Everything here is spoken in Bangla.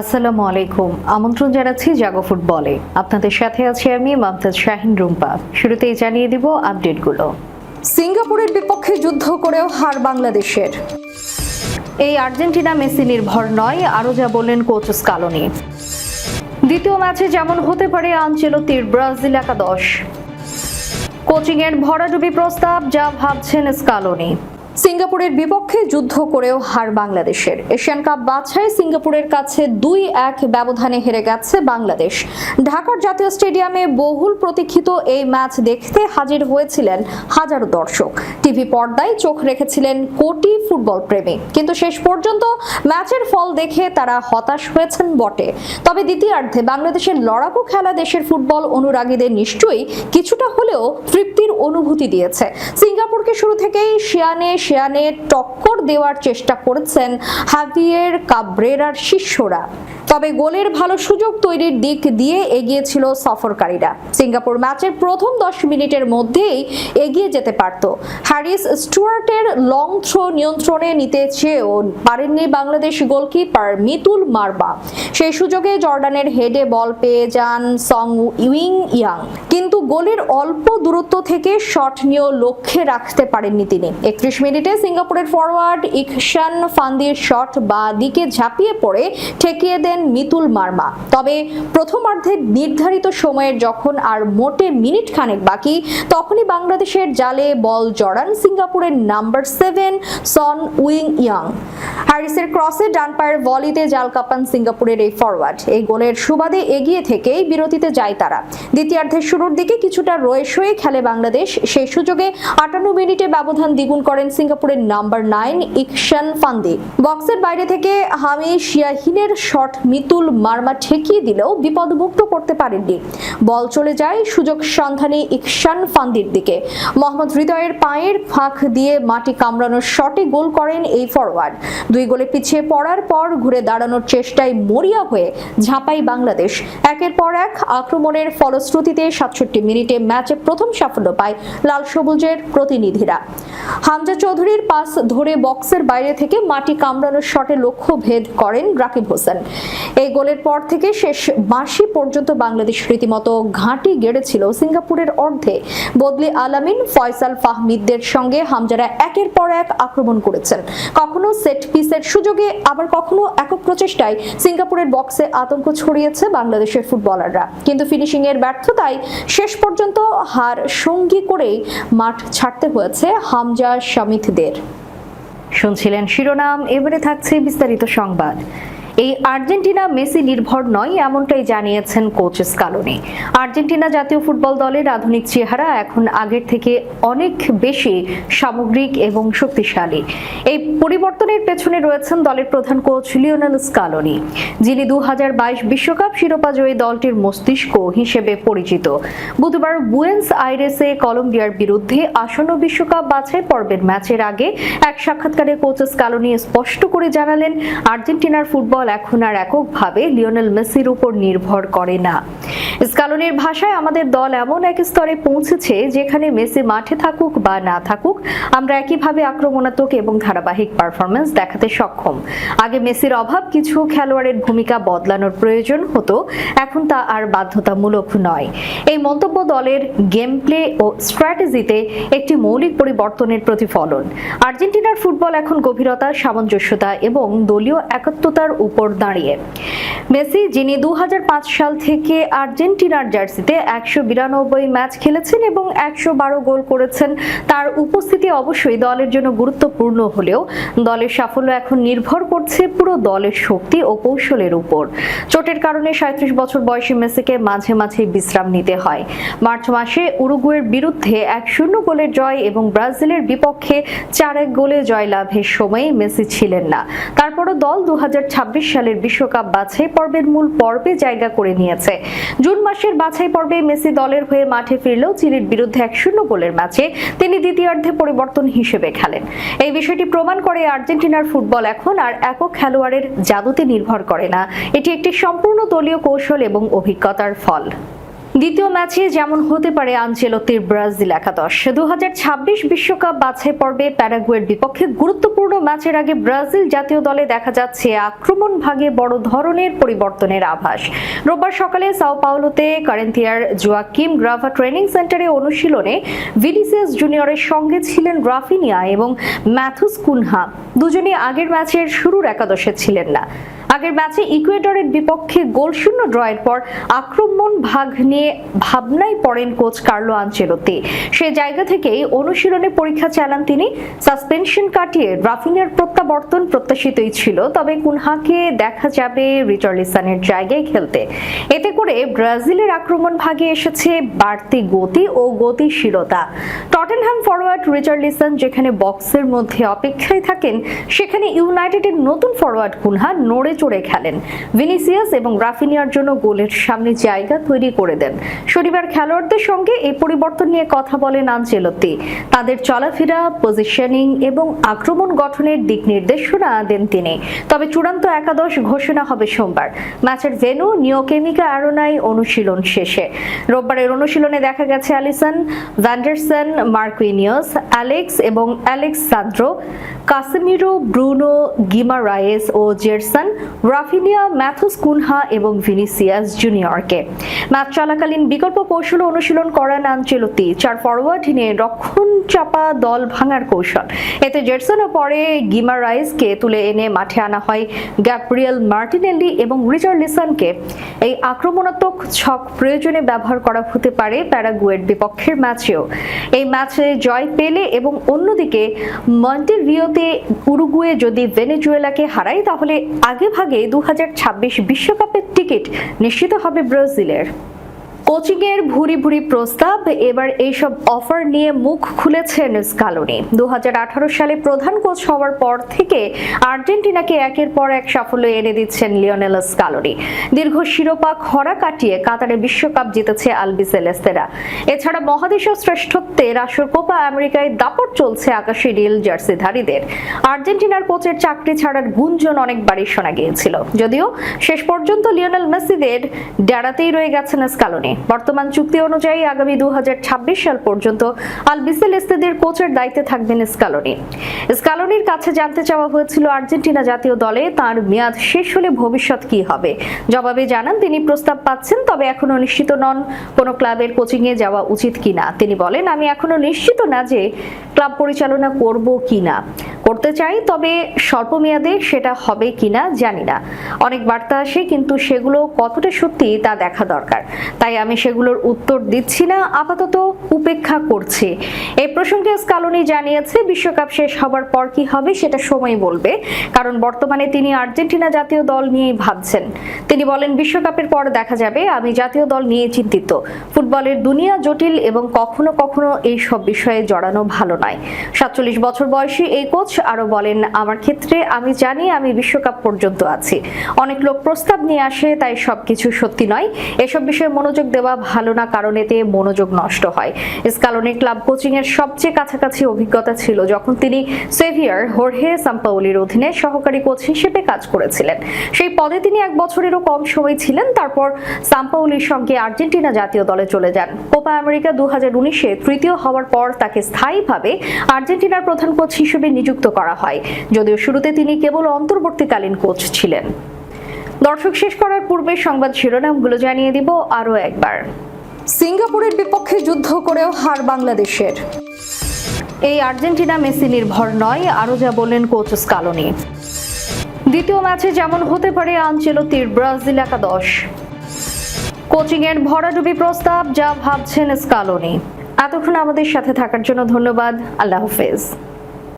আসসালামু আলাইকুম। আমন্ত্রণ জানাচ্ছি জাগো ফুটবলে। আপনাদের সাথে আছি আমি মমতাজ শাহিন রুম্পা। শুরুতেই জানিয়ে দিব আপডেটগুলো। সিঙ্গাপুরের বিপক্ষে যুদ্ধ করেও হার বাংলাদেশের। এই আর্জেন্টিনা মেসি নির্ভর নয় আরও যা বললেন কোচ স্কালোনি। দ্বিতীয় ম্যাচে যেমন হতে পারে আঞ্চেলতির ব্রাজিল একাদশ। কোচিংয়ের ভরাডুবি প্রস্তাব যা ভাবছেন স্কালোনি। সিঙ্গাপুরের বিপক্ষে যুদ্ধ করেও হার বাংলাদেশের। এশিয়ান কাপ বাছাই সিঙ্গাপুরের কাছে দুই এক ব্যবধানে হেরে গেছে বাংলাদেশ। ঢাকার জাতীয় স্টেডিয়ামে বহুল প্রতীক্ষিত এই ম্যাচ দেখতে হাজির হয়েছিলেন হাজারো দর্শক। টিভি পর্দায় চোখ রেখেছিলেন কোটি ফুটবল প্রেমী। কিন্তু শেষ পর্যন্ত ম্যাচের ফল দেখে তারা হতাশ হয়েছেন বটে। তবে দ্বিতীয়ার্ধে বাংলাদেশের লড়াকু খেলা দেশের ফুটবল অনুরাগীদের নিশ্চয়ই কিছুটা হলেও তৃপ্তির অনুভূতি দিয়েছে। সিঙ্গাপুরকে শুরু থেকেই শিয়ানে শিয়ানে টক্কর দেওয়ার চেষ্টা করেছেন হাভিয়ের কাব্রেরার শিষ্যরা। তবে গোলের ভালো সুযোগ তৈরির দিক দিয়ে এগিয়েছিল সফরকারীরা। সিঙ্গাপুর ম্যাচের প্রথম দশ মিনিটের মধ্যেই এগিয়ে যেতে পারত। হ্যারিস স্টুয়ার্টের লং থ্রো নিয়ন্ত্রণে নিতে চেয়েও পারেননি বাংলাদেশ গোলকিপার মিতুল মারবা। সেই সুযোগে জর্ডানের হেডে বল পেয়ে যান সং ইউইং ইয়াং। কিন্তু গোলের অল্প দূরত্ব থেকে শট নিয়েও লক্ষ্যে রাখতে পারেননি তিনি। একত্রিশ মিনিটে সিঙ্গাপুরের ফরওয়ার্ড ইকশান ফান্দির শট বা দিকে ঝাঁপিয়ে পড়ে, ঠেকিয়ে দেন মিতুল মার্মা। তবে প্রথমার্ধের নির্ধারিত সময়ের যখন আর মোটে মিনিট খানেক বাকি, তখনই বাংলাদেশের জালে বল জড়ান সিঙ্গাপুরের number seven Song Ui Young. হ্যারিসের ক্রসে ডান পায়ের ভলিতে জাল কাপান সিঙ্গাপুরের এই ফরওয়ার্ড এই গোলের সুবাদে এগিয়ে থেকেই বিরতিতে যায় তারা। দ্বিতীয়ার্ধের শুরুর দিকে কিছুটা রয়ে সয়ে খেলে বাংলাদেশ। সেই সুযোগে আটান্ন মিনিটে ব্যবধান দ্বিগুণ করেন সিঙ্গাপুরের নাম্বার নাইন ইকশান ফান্দি। বক্সের বাইরে থেকে হামি শিয়াহিনের শট মিতুল মার্মা ঠেকিয়ে দিলেও বিপদমুক্ত করতে পারেননি। বল চলে যায় সুযোগ সন্ধানে ইকশান ফান্দির দিকে। মোহাম্মদ হৃদয়ের পায়ের ফাঁক দিয়ে মাটি কামড়ানোর শটে গোল করেন এই ফরওয়ার্ড দুই গোলে পিছিয়ে পড়ার পর ঘুরে দাঁড়ানোর চেষ্টায় মরিয়া হয়ে ঝাঁপাই বাংলাদেশ। একের পর এক আক্রমণের ফলশ্রুতিতে সাতষট্টি মিনিটে ম্যাচে প্রথম সাফল্য পায় লাল সবুজের প্রতিনিধিরা। হামজা চৌধুরীর পাস ধরে বক্সের বাইরে থেকে মাটি কামড়ানোর শটে লক্ষ্য ভেদ করেন রাকিব হোসেন। এই গোলের পর থেকে শেষ বাঁশি পর্যন্ত বাংলাদেশ রীতিমতো ঘাঁটি গেড়েছিল সিঙ্গাপুরের অর্ধে। বদলি আলামিন, ফয়সাল ফাহমিদদের সঙ্গে হামজারা একের পর এক আক্রমণ করেছেন। কখনো সেট পিসের সুযোগে, আবার কখনো একক প্রচেষ্টায় সিঙ্গাপুরের বক্সে আতঙ্ক ছড়িয়েছে বাংলাদেশের ফুটবলাররা। কিন্তু ফিনিশিং এর ব্যর্থতায় শেষ পর্যন্ত হার সঙ্গী করেই মাঠ ছাড়তে হয়েছে হামজা শামিথদের শুনছিলেন শিরোনাম, এবারে থাকছে বিস্তারিত সংবাদ। এই আর্জেন্টিনা মেসি নির্ভর নয়, এমনটাই জানিয়েছেন কোচ স্কালোনি। আর্জেন্টিনা জাতীয় ফুটবল দলের আধুনিক চেহারা এখন আগের থেকে অনেক বেশি সামগ্রিক এবং শক্তিশালী। এই পরিবর্তনের পেছনে রয়েছেন দলের প্রধান কোচ লিওনেল স্কালোনি, যিনি দু বিশ্বকাপ শিরোপা জয়ী দলটির মস্তিষ্ক হিসেবে পরিচিত। বুধবার বুয়েন্স আইরেসে কলম্বিয়ার বিরুদ্ধে আসন্ন বিশ্বকাপ বাছাই পর্বের ম্যাচের আগে এক সাক্ষাৎকারে কোচ স্কালোনি স্পষ্ট করে জানালেন, আর্জেন্টিনার ফুটবল এখন আর এককভাবে লিওনেল মেসির উপর নির্ভর করে না। স্কালোনির ভাষায় আমাদের দল এমন এক স্তরে পৌঁছেছে যেখানে মেসি মাঠে থাকুক বা না থাকুক, আমরা একইভাবে আক্রমণাত্মক এবং ধারাবাহিক পারফরমেন্স দেখাতে সক্ষম। আগে মেসির অভাব কিছু খেলোয়াড়ের ভূমিকা বদলানোর প্রয়োজন হতো, এখন তা আর বাধ্যতামূলক নয়। এই মন্তব্য দলের গেম প্লে ও স্ট্র্যাটেজিতে একটি মৌলিক পরিবর্তনের প্রতিফলন। আর্জেন্টিনার ফুটবল এখন গভীরতা, সামঞ্জস্যতা এবং দলীয় একাত্মতার উপর দাঁড়িয়ে। মেসি, যিনি দু হাজার পাঁচ সাল থেকে আর্জেন্টিনার জার্সিতে একশো বিরানব্বই ম্যাচ খেলেছেন এবং একশো বারো গোল করেছেন, তার উপস্থিতি অবশ্যই দলের জন্য গুরুত্বপূর্ণ হলেও দলের সাফল্য এখন নির্ভর করছে পুরো দলের শক্তি ও কৌশলের উপর। চোটের কারণে সাঁত্রিশ বছর বয়সী মেসিকে মাঝে মাঝে বিশ্রাম নিতে হয়। মার্চ মাসে উরুগুয়ের বিরুদ্ধে এক শূন্য গোলের জয় এবং ব্রাজিলের বিপক্ষে চার এক গোলে জয়লাভের সময়ে মেসি ছিলেন না। তারপরও দল দু হাজার ছাব্বিশ সালের বিশ্বকাপ বাছাই পর্বের মূল পর্বে জায়গা করে নিয়েছে। জুন মাসের বাছাই পর্বে মেসি দলের হয়ে মাঠে ফিরলেও চিলির বিরুদ্ধে এক শূন্য গোলের ম্যাচে তিনি দ্বিতীয়ার্ধে পরিবর্তন হিসেবে খেলেন। এই বিষয়টি প্রমাণ করে আর্জেন্টিনার ফুটবল এখন আর একক খেলোয়াড়ের জাদুতে নির্ভর করে না। এটি একটি সম্পূর্ণ দলীয় কৌশল এবং অভিজ্ঞতার ফল। দ্বিতীয় ম্যাচে যেমন হতে পারে আঞ্চেলতির ব্রাজিল একাদশ। দু ছাব্বিশ বিশ্বকাপ বাছাই পর্বে প্যারাগুয়ের বিপক্ষে গুরুত্বপূর্ণ ম্যাচের আগে ব্রাজিল জাতীয় দলে দেখা যাচ্ছে আক্রমণ ভাগে বড় ধরনের পরিবর্তনের আভাস। রোববার সকালে সাও পাওলোতে কারেন্তিয়ার জোয়াকিম গ্রাভা ট্রেনিং সেন্টারে অনুশীলনে ভিনিসিয়াস জুনিয়রের সঙ্গে ছিলেন রাফিনিয়া এবং ম্যাথুস কুনহা। দুজনই আগের ম্যাচের শুরুর একাদশে ছিলেন না। আগের ম্যাচে ইকুয়েডরের বিপক্ষে গোলশূন্য ড্রয়ের পর আক্রমণ ভাগ নিয়ে ভাবনায় পড়েন কোচ কার্লো আঞ্চেলতি সে জায়গা থেকেই অনুশীলনে পরীক্ষা চালান তিনি। সাসপেনশন কাটিয়ে রাফিনের প্রত্যাবর্তন প্রত্যাশিতই ছিল, তবে কুনহাকে দেখা যাবে রিচার্লিসনের জায়গায় খেলতে। এতে করে ব্রাজিলের আক্রমণ ভাগে এসেছে বাড়তি গতি ও গতিশীলতা। টটেনহ্যাম ফরওয়ার্ড রিচার্লিসন যেখানে বক্সের মধ্যে অপেক্ষায় থাকেন, সেখানে ইউনাইটেডের নতুন ফরওয়ার্ড কুনহা নড়ে চড়ে খেলেন। ভিনিসিয়াস এবং রাফিনিয়ার জন্য গোলের সামনে জায়গা তৈরি করে দেন। শনিবার খেলোয়াড়দের সঙ্গে এই পরিবর্তন নিয়ে কথা বলেন আনচেলত্তি তাদের চলাফেরা পজিশনিং এবং আক্রমণ গঠনের দিক নির্দেশনা দেন তিনি। তবে চূড়ান্ত একাদশ ঘোষণা হবে সোমবার। ম্যাচের ভেন্যু, নিওকেমিকা অ্যারোনাই অনুশীলন শেষে। রোববারের অনুশীলনে দেখা গেছে অ্যালিসন ভ্যান্ডারসন, মার্কুইনিয়াস, অ্যালেক্স এবং Alex Sandro Casemiro, Bruno, Guimaraes ও জেরসন রাফিনিয়া, ম্যাথুস কুনহা এবং ভিনিসিয়াস জুনিয়রকে। ম্যাচ চলাকালীন বিকল্প কৌশল অনুশীলন করান আঞ্চেলতি চার ফরওয়ার্ড নিয়ে রক্ষণ চাপা দল ভাঙার কৌশল। এতে জেরসন ও পরে গিমারাইসকে তুলে এনে মাঠে আনা হয় গ্যাব্রিয়েল মার্টিনেল্লি এবং রিচার্ড লিসনকে। এই আক্রমণাত্মক ছক প্রয়োজনে ব্যবহার করা হতে পারে প্যারাগুয়ের বিপক্ষের ম্যাচেও। এই ম্যাচে জয় পেলে এবং অন্যদিকে মন্টেভিওতে উরুগুয়ে যদি ভেনেজুয়েলাকে হারায়, তাহলে আগে ভাগে দু বিশ্বকাপের টিকিট নিশ্চিত হবে ব্রাজিলের। কোচিং এর ভুরি ভুরি প্রস্তাব, এবার এইসব অফার নিয়ে মুখ খুলেছেন স্কালোনি দু হাজার আঠারো সালে প্রধান কোচ হওয়ার পর থেকে আর্জেন্টিনাকে একের পর এক সাফল্য এনে দিচ্ছেন লিওনেল স্কালোনি। দীর্ঘ শিরোপা খরা কাটিয়ে কাতারে বিশ্বকাপ জিতেছে আলবি সেলেস্তেরা। এছাড়া মহাদেশীয় শ্রেষ্ঠত্বে আসর কোপা আমেরিকায় দাপট চলছে আকাশি রিল জার্সিধারীদের। আর্জেন্টিনার কোচের চাকরি ছাড়ার গুঞ্জন অনেকবারই শোনা গিয়েছিল। যদিও শেষ পর্যন্ত লিওনেল মেসিদের ডাড়াতেই রয়ে গেছেন স্কালোনি। বর্তমান চুক্তি অনুযায়ী আগামী দুহাজার ছাব্বিশ সাল পর্যন্ত আল বিসেল এস্তেদের কোচের দায়িত্বে থাকবেন স্কালোনি। স্কালোনির কাছে জানতে চাওয়া হয়েছিল আর্জেন্টিনা জাতীয় দলে তার মেয়াদ শেষ হলে ভবিষ্যৎ কি হবে। জবাবে জানান, তিনি প্রস্তাব পাচ্ছেন, তবে এখনও নিশ্চিত নন কোন ক্লাবের কোচিংয়ে যাওয়া উচিত কিনা। তিনি বলেন, আমি এখনও নিশ্চিত না যে ক্লাব পরিচালনা করব কিনা। করতে চাই, তবে স্বল্প মেয়াদে সেটা হবে কিনা জানি না। অনেক বার্তা আসে, কিন্তু সেগুলো কতটা সত্যি তা দেখা দরকার। তাই আমি সেগুলোর উত্তর দিচ্ছি না, আপাতত উপেক্ষা করছি। এই প্রসঙ্গে স্কালোনি জানিয়েছে, বিশ্বকাপ শেষ হবার পর কি হবে সেটা সময় বলবে। কারণ বর্তমানে তিনি আর্জেন্টিনা জাতীয় দল নিয়েই ভাবছেন। তিনি বলেন, বিশ্বকাপের পর দেখা যাবে, আমি জাতীয় দল নিয়ে চিন্তিত। ফুটবলের দুনিয়া জটিল এবং কখনো কখনো এই সব বিষয়ে জড়ানো ভালো নয়। সাতচল্লিশ বছর বয়সী এই কোচ আরও বলেন, আমার ক্ষেত্রে আমি জানি আমি বিশ্বকাপ পর্যন্ত আছি। অনেক লোক প্রস্তাব নিয়ে আসে, তাই সবকিছু সত্যি নয়। এসব বিষয়ে মনোযোগ দেওয়া ভালো না কারণ এতে মনোযোগ নষ্ট হয়। স্কালনি ক্লাব কোচিং এর সবচেয়ে কাছাকাছি অভিজ্ঞতা ছিল যখন তিনি সেভিয়ার হোর্হে সাম্পাউলির অধীনে সহকারী কোচ হিসেবে কাজ করেছিলেন। সেই পদে তিনি এক বছরেরও কম সময় ছিলেন। তারপর সাম্পাউলির সঙ্গে আর্জেন্টিনা জাতীয় দলে চলে যান। কোপা আমেরিকা দু হাজার উনিশে তৃতীয় হওয়ার পর তাকে স্থায়ীভাবে আর্জেন্টিনার প্রধান কোচ হিসেবে নিযুক্ত করা হয়। যদিও শুরুতে তিনি কেবল অন্তর্বর্তীকালীন কোচ ছিলেন। দর্শক শেষ করার পূর্বে সংবাদ শিরোনামগুলো জানিয়ে দিব আরও একবার। সিঙ্গাপুরের বিপক্ষে যুদ্ধ করেও হার বাংলাদেশের। এই আর্জেন্টিনা মেসি নির্ভর নয় আরও যা বললেন কোচ স্কালোনি। দ্বিতীয় ম্যাচে যেমন হতে পারে আঞ্চেলতির ব্রাজিল একাদশ। কোচিং এর ভরাডুবি প্রস্তাব যা ভাবছেন স্কালোনি। এতক্ষণ আমাদের সাথে থাকার জন্য ধন্যবাদ। আল্লাহ হাফেজ।